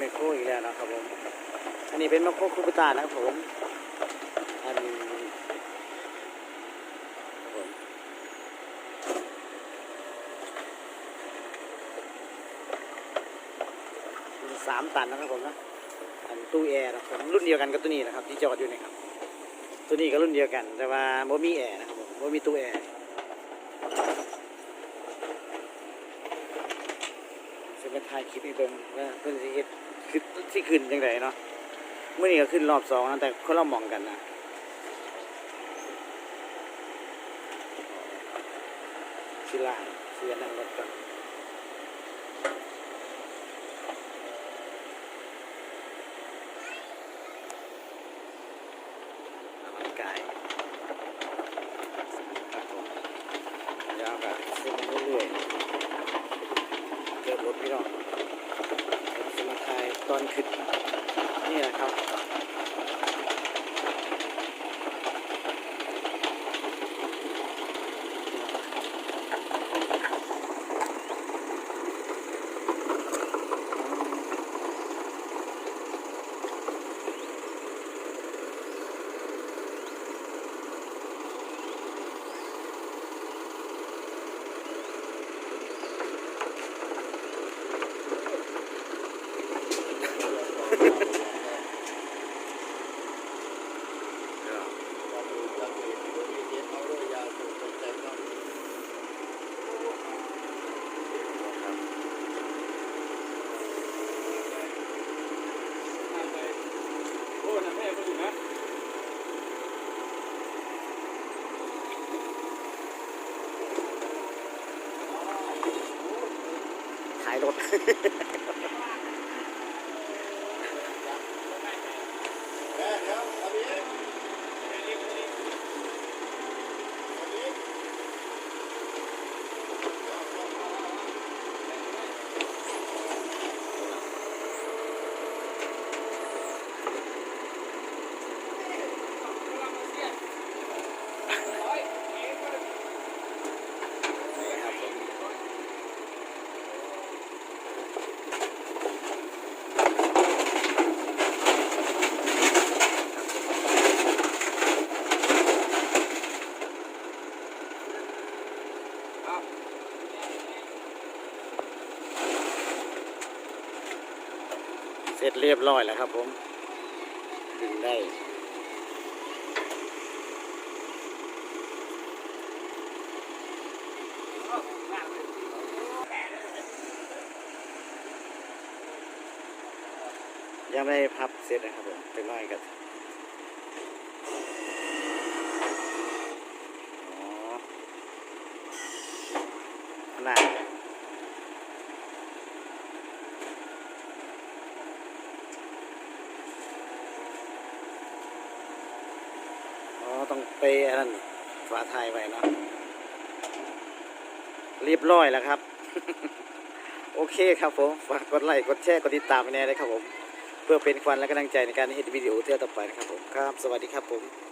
อีกแล้วนะครับผม อันนี้เป็นมะโคคุปตานะครับผม อันนี้สามตันนะครับผมนะ อันตู้แอร์นะครับผมรุ่นเดียวกันกับตัวนี้นะครับ ที่จอดอยู่นี่ครับ ตัวนี้ก็รุ่นเดียวกัน แต่ว่าโมมีแอร์นะครับผมโมมีตู้แอร์ จะถ่ายคลิปให้เบิ่งว่าเพิ่นสิเฮ็ดคือที่ขึ้นจังไดเนาะเมื่อนี้ก็ขึ้นรอบสองนะแต่คนละหมองกันนะสิลาเสียนั่งรถกันออกกำลังกายวแบบเส้นเรื่อย รถพี่น้องสมจะมาทายตอนขึ้นนี่แหละครับ ขายรถ เสร็จเรียบร้อยแล้วครับผมดึงได้ยังไม่ได้พับเสร็จนะครับผมเป็นน้อยกันอ๋อขนาด อ๋อต้องไปอันนั้นฝาไทายไว้เนาะเรียบร้อยแล้วครับ โอเคครับผม ฝากกดไลค์ กดแชร์ กดติดตามไปแน่เลยครับผม เพื่อเป็นควันและกำลังใจในการเห็นวิดีโอเที่ยวต่อไปนะครับผม ครับ สวัสดีครับผม